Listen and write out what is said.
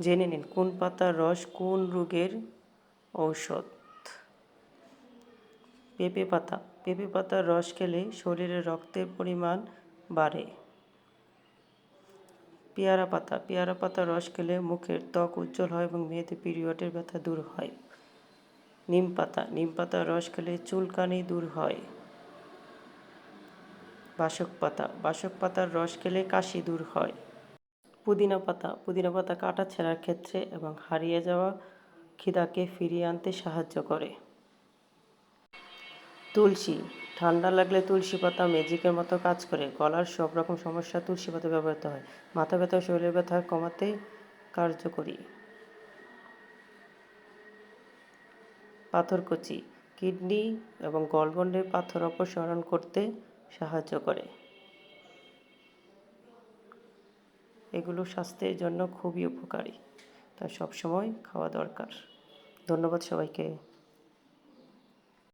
জেনে নিন, কোন পাতার রস কোন রোগের ঔষধ? পেঁপে পাতা। পেঁপে পাতার রস খেলে শরীরে রক্তের পরিমাণ বাড়ে। পেয়ারা পাতা। পেয়ারা পাতার রস খেলে মুখের ত্বক উজ্জ্বল হয় এবং মেয়েদের পিরিয়ডের ব্যথা দূর হয়। নিম পাতা। নিম পাতার রস খেলে চুলকানি দূর হয়। বাসক পাতা। বাসক পাতার রস খেলে কাশি দূর হয়। পুদিনা পাতা পুদিনা পাতা কাটা ছেঁড়ার ক্ষেত্রে এবং হারিয়ে যাওয়া খিদাকে ফিরিয়ে আনতে সাহায্য করে। তুলসী, ঠান্ডা লাগলে তুলসী পাতা ম্যাজিকের মতো কাজ করে। গলার সব রকম সমস্যা তুলসী পাতা ব্যবহৃত হয়। মাথা ব্যথা, শরীরের ব্যথা কমাতে কার্যকরী। পাথরকুচি, কিডনি এবং গলগন্ডের পাথর অপসারণ করতে সাহায্য করে। এগুলো স্বাস্থ্যের জন্য খুবই উপকারী। তাই সবসময় খাওয়া দরকার। ধন্যবাদ সবাইকে।